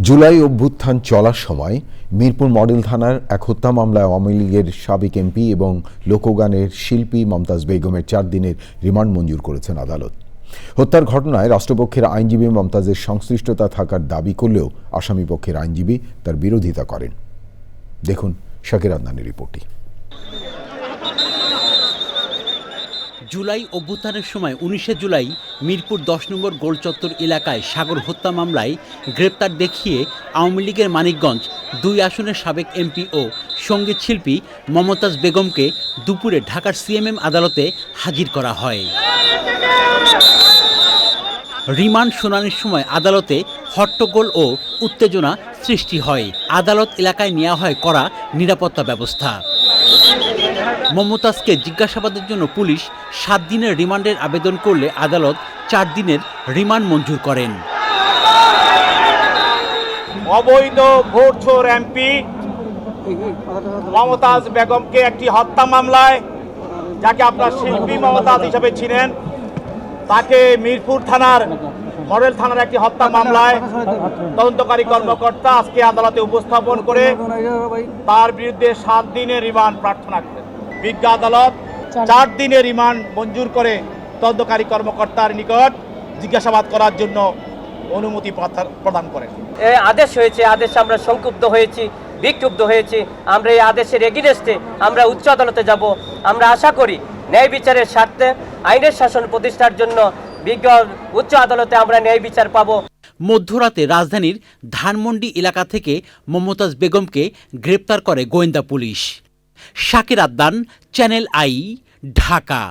জুলাই অভ্যুত্থান চলার সময় মিরপুর মডেল থানার এক হত্যা মামলায় আওয়ামী লীগের সাবেক এমপি এবং লোকগানের শিল্পী মমতাজ বেগমের চার দিনের রিমান্ড মঞ্জুর করেছেন আদালত। হত্যার ঘটনায় রাষ্ট্রপক্ষের আইনজীবী মমতাজের সংশ্লিষ্টতা থাকার দাবি করলেও আসামিপক্ষের আইনজীবী তার বিরোধিতা করেন। দেখুন শাকির আদনানির রিপোর্টটি। জুলাই অভ্যুত্থানের সময় উনিশে জুলাই মিরপুর দশ নম্বর গোলচত্বর এলাকায় সাগর হত্যা মামলায় গ্রেপ্তার দেখিয়ে আওয়ামী লীগের মানিকগঞ্জ দুই আসনের সাবেক এমপি ও সংগীত শিল্পী মমতাজ বেগমকে দুপুরে ঢাকার সিএমএম আদালতে হাজির করা হয়। রিমান্ড শুনানির সময় আদালতে হট্টগোল ও উত্তেজনা সৃষ্টি হয়। আদালত এলাকায় নেওয়া হয় কড়া নিরাপত্তা ব্যবস্থা। মমতাজকে জিজ্ঞাসাবাদের জন্য পুলিশ সাত দিনের রিমান্ডের আবেদন করলে আদালত চার দিনের রিমান্ড মঞ্জুর করেন। অবৈধ ভোটচোর এমপি মমতাজ বেগমকে একটি হত্যা মামলায়, যাকে আপনার শিল্পী মমতাজ হিসেবে ছিলেন তাকে মিরপুর থানার, মডেল থানার একটি হত্যা মামলায় তদন্তকারী কর্মকর্তা আজকে আদালতে উপস্থাপন করে তার বিরুদ্ধে সাত দিনের রিমান্ড প্রার্থনা করেন। বিজ্ঞ আদালত চার দিনের রিমান্ড মঞ্জুর করে তদন্তকারী কর্মকর্তার নিকট জিজ্ঞাসাবাদ করার জন্য অনুমতি প্রদান করেন। এ আদেশ হয়েছে আদেশে আমরা সংক্ষুব্ধ হয়েছি বিক্ষুব্ধ হয়েছি। আমরা এই আদেশের এগিনেস্টে আমরা উচ্চ আদালতে যাব। আমরা আশা করি ন্যায় বিচারের স্বার্থে আইনের শাসন প্রতিষ্ঠার জন্য বিজ্ঞ উচ্চ আদালতে আমরা ন্যায় বিচার পাবো। মধ্যরাতে রাজধানীর ধানমন্ডি এলাকা থেকে মমতাজ বেগমকে গ্রেপ্তার করে গোয়েন্দা police. Shakir Addan channel I Dhaka.